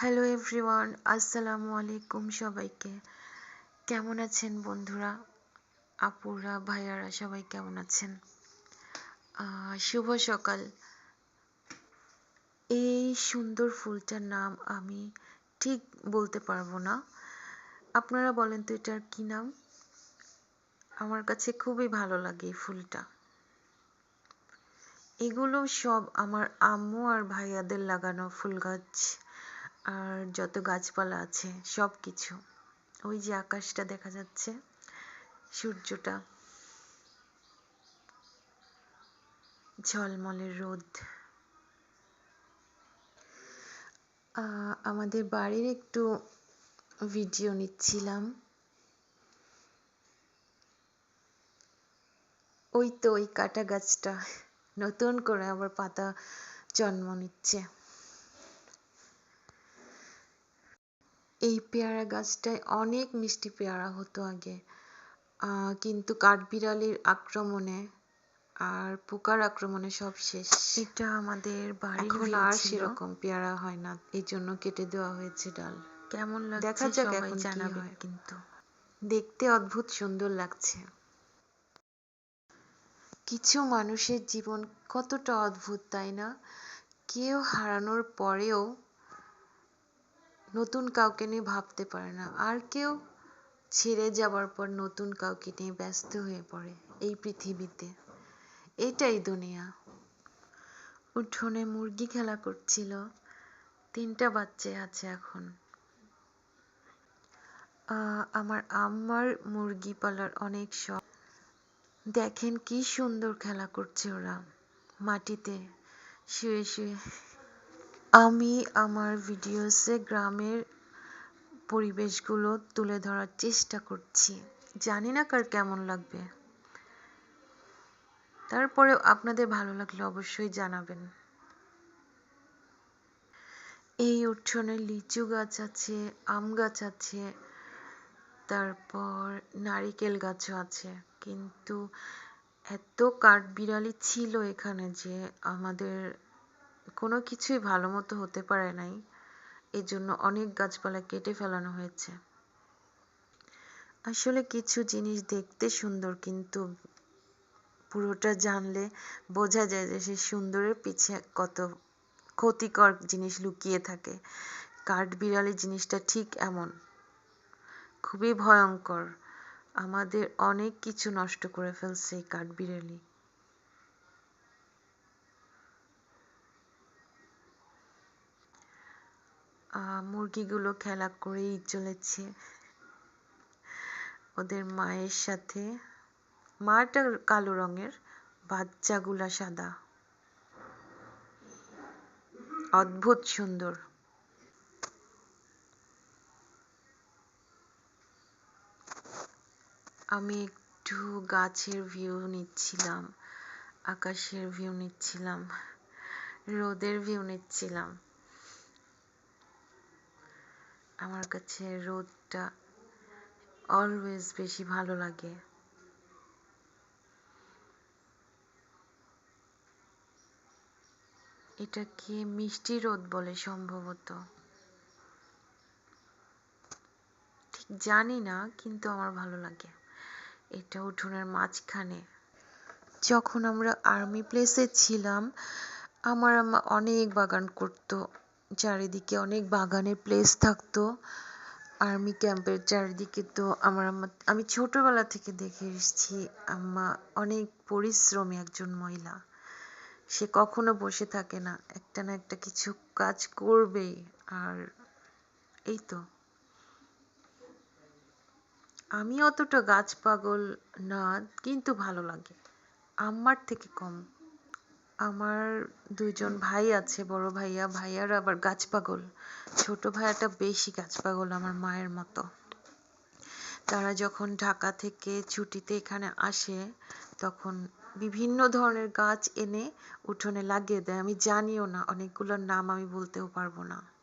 Hello everyone আসসালামু আলাইকুম সবাইকে। কেমন আছেন বন্ধুরা? আপুরা, ভাইয়ারা, সবাই কেমন আছেন? শুভ সকাল। এই সুন্দর ফুলটার নাম আমি ঠিক বলতে পারব না। আপনারা বলেন তো এটার কি নাম? আমার কাছে খুবই ভালো লাগে এই ফুলটা। এগুলো সব আমার আম্মু আর ভাইয়াদের লাগানো ফুল গাছ। আর যত গাছপালা আছে সব কিছু ওই যে আকাশটা দেখা যাচ্ছে, সূর্যটা। ঝলমলে রোদ। আমাদের বাড়ির একটু ভিডিও নিচ্ছিলাম। ওই তো ওই কাটা গাছটা, নতুন করে আবার পাতা জন্ম নিচ্ছে। এই পেয়ারা গাছটায় অনেক মিষ্টি পেয়ারা হতো আগে। কিন্তু কাঠবিড়ালির আক্রমণে আর পোকার আক্রমণে সব শেষ। এটা আমাদের বাড়ির এখন আর সেরকম পেয়ারা হয় না। এই জন্য কেটে দেওয়া হয়েছে ডাল। কেমন লাগছে দেখা যাক এখন জানাবে কিন্তু। দেখতে অদ্ভুত সুন্দর লাগছে। কিছু মানুষের জীবন কতটা অদ্ভুত তাই না? কেউ হারানোর পরেও নতুন কাউকে নিয়ে ভাবতে পারে না। আর কেউ ছেড়ে যাবার পর নতুন কাউকে নিয়ে ব্যস্ত হয়ে পড়ে এই পৃথিবীতে। এটাই দুনিয়া। উঠোনে মুরগি খেলা করছিল। তিনটা বাচ্চা আছে এখন। আমার আম্মার মুরগি পালার অনেক শখ। দেখেন কি সুন্দর খেলা করছে ওরা। মাটিতে শুয়ে শুয়ে আমি আমার ভিডিওসে গ্রামের পরিবেশগুলো তুলে ধরার চেষ্টা করছি। জানি না কার কেমন লাগবে। তারপরে আপনাদের ভালো লাগলে অবশ্যই জানাবেন। এই উঠোনে লিচু গাছ আছে, আম গাছ আছে, তারপর নারিকেল গাছও আছে। কিন্তু এত কাঠবিড়ালি ছিল এখানে যে আমাদের কোনো কিছুই ভালো মতো হতে পারে নাই। এজন্য অনেক গাছপালা কেটে ফেলানো হয়েছে। আসলে কিছু জিনিস দেখতে সুন্দর, কিন্তু পুরোটা জানলে বোঝা যায় যে সে সুন্দরের পিছে কত ক্ষতিকর জিনিস লুকিয়ে থাকে। কাঠবিড়ালি জিনিসটা ঠিক এমন। খুবই ভয়ঙ্কর। আমাদের অনেক কিছু নষ্ট করে ফেলছে এই কাঠবিড়ালি। মুরগিগুলো খেলা করেই চলেছে। ওদের মায়ের সাথে। মাটা কালো রঙের, বাচ্চাগুলা সাদা। অদ্ভুত সুন্দর। আমি একটু গাছের ভিউ নিচ্ছিলাম, আকাশের ভিউ নিচ্ছিলাম, রোদের ভিউ নিচ্ছিলাম। আমার কাছে রোদটা অলওয়েজ বেশি ভালো লাগে। এটাকে মিষ্টি রোদ বলে সম্ভবত। ঠিক জানি না, কিন্তু আমার ভালো লাগে। এটা উঠোনের মাঝখানে। যখন আমরা আর্মি প্লেসে ছিলাম, আমার আম্মা অনেক বাগান করতো। চারিদিকে অনেক বাগানের প্লেস থাকতো। আর্মি ক্যাম্পের চারিদিকে তো আমার আমি ছোটবেলা থেকে দেখে এসেছি, আম্মা অনেক পরিশ্রমী একজন মহিলা। সে কখনো বসে থাকে না, একটা না একটা কিছু কাজ করবেই আর এই তো। আমি অতটা গাছ পাগল না, কিন্তু ভালো লাগে। আম্মার থেকে কম। আমার দুইজন ভাই আছে, বড় ভাইয়া। ভাইয়ার আবার গাছ পাগল। ছোট ভাইয়াটা বেশি গাছ পাগল আমার মায়ের মতো। তারা যখন ঢাকা থেকে ছুটিতে এখানে আসে, তখন বিভিন্ন ধরনের গাছ এনে উঠোনে লাগিয়ে দেয়। আমি জানিও না, অনেকগুলোর নাম আমি বলতেও পারব না।